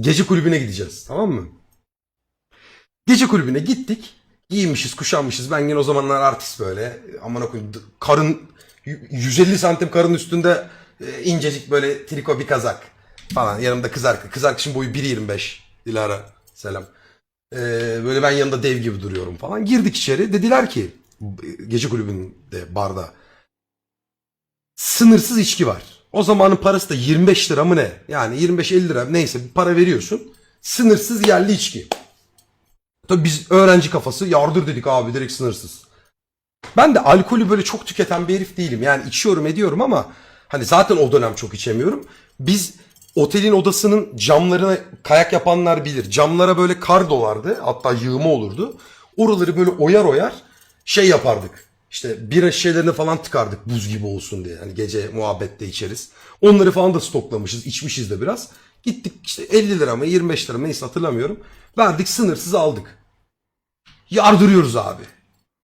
Gece kulübüne gideceğiz tamam mı? Gece kulübüne gittik. Giyinmişiz, kuşanmışız. Ben yine o zamanlar artist böyle. Aman okuyayım. Karın 150 santim karın üstünde e, incecik böyle triko bir kazak falan. Yanımda kız arkadaşım. Kız arkadaşım boyu 1.25. Dilara selam. Ee, böyle ben yanında dev gibi duruyorum falan. Girdik içeri. Dediler ki gece kulübünde barda sınırsız içki var. O zamanın parası da 25 lira mı ne? Yani 25-50 lira neyse bir para veriyorsun. Sınırsız yerli içki. Tabii biz öğrenci kafası yardır dedik abi direkt sınırsız. Ben de alkolü böyle çok tüketen bir herif değilim. Yani içiyorum ediyorum ama hani zaten o dönem çok içemiyorum. Biz otelin odasının camlarına kayak yapanlar bilir. Camlara böyle kar dolardı. Hatta yığma olurdu. Oraları böyle oyar oyar şey yapardık. İşte bira şişelerini falan tıkardık buz gibi olsun diye. Hani gece muhabbette içeriz. Onları falan da stoklamışız. içmişiz de biraz. Gittik işte 50 lira mı 25 lira mı neyse hatırlamıyorum. Verdik sınırsız aldık. Yardırıyoruz abi.